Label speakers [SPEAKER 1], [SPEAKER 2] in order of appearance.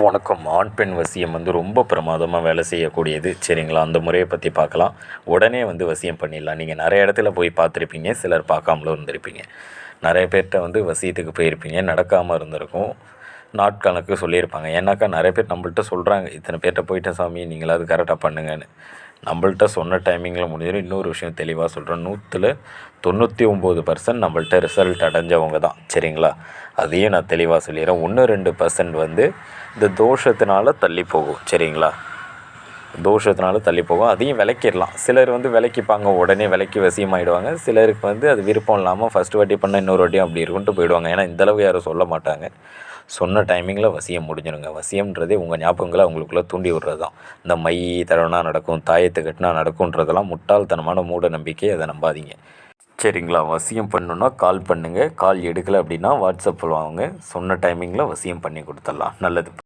[SPEAKER 1] வணக்கம். ஆண் பெண் வசியம் வந்து ரொம்ப பிரமாதமாக வேலை செய்யக்கூடியது. சரிங்களா? அந்த முறையை பற்றி பார்க்கலாம். உடனே வந்து வசியம் பண்ணிடலாம். நீங்கள் நிறைய இடத்துல போய் பார்த்துருப்பீங்க. சிலர் பார்க்காமலும் இருந்திருப்பீங்க. நிறைய பேர்கிட்ட வந்து வசியத்துக்கு போயிருப்பீங்க. நடக்காமல் இருந்திருக்கும். நாட்கணக்கு சொல்லியிருப்பாங்க. ஏன்னாக்கா நிறைய பேர் நம்மள்ட்ட சொல்கிறாங்க இத்தனை பேர்கிட்ட போயிட்டேன் சாமி. நீங்களாவது கரெக்டாக பண்ணுங்கன்னு. நம்மள்ட்ட சொன்ன டைமிங்கில் முடிஞ்சிடும் இன்னொரு விஷயம் தெளிவாக சொல்கிறேன் நூற்றில் தொண்ணூற்றி ஒம்பது பர்சன்ட் நம்மள்ட்ட ரிசல்ட் அடைஞ்சவங்க தான். சரிங்களா? அதையும் நான் தெளிவாக சொல்லிடுறேன். ஒன்று ரெண்டு பர்சன்ட் வந்து இந்த தோஷத்தினால தள்ளி போகும் சரிங்களா? தோஷத்தினால தள்ளி போகும். அதையும் விளக்கிடலாம். சிலர் வந்து விளக்கிப்பாங்க உடனே விளக்கி வசியமாயிடுவாங்க. சிலருக்கு வந்து அது விருப்பம் இல்லாமல் ஃபஸ்ட்டு வாட்டி பண்ண இன்னொரு வாட்டியும் அப்படி இருக்குன்ட்டு போயிடுவாங்க. ஏன்னா இந்தளவு யாரும் சொல்ல மாட்டாங்க. சொன்ன டைமிங்கில் வசியம் முடிஞ்சிடுங்க வசியம்ன்றதே உங்கள் ஞாபகங்களை அவங்களுக்குள்ளே தூண்டி விடுறது தான் இந்த மை தடவினா நடக்கும் தாயத்து கட்டினா நடக்கும்ன்றதெல்லாம் முட்டாள்தனமான மூட நம்பிக்கை அதை நம்பாதீங்க. சரிங்களா? வசியம் பண்ணணுன்னா கால் பண்ணுங்கள் கால் எடுக்கலை அப்படின்னா வாட்ஸ்அப்பில் வாங்க சொன்ன டைமிங்கில் வசியம் பண்ணி கொடுத்துட்லாம். நல்லது.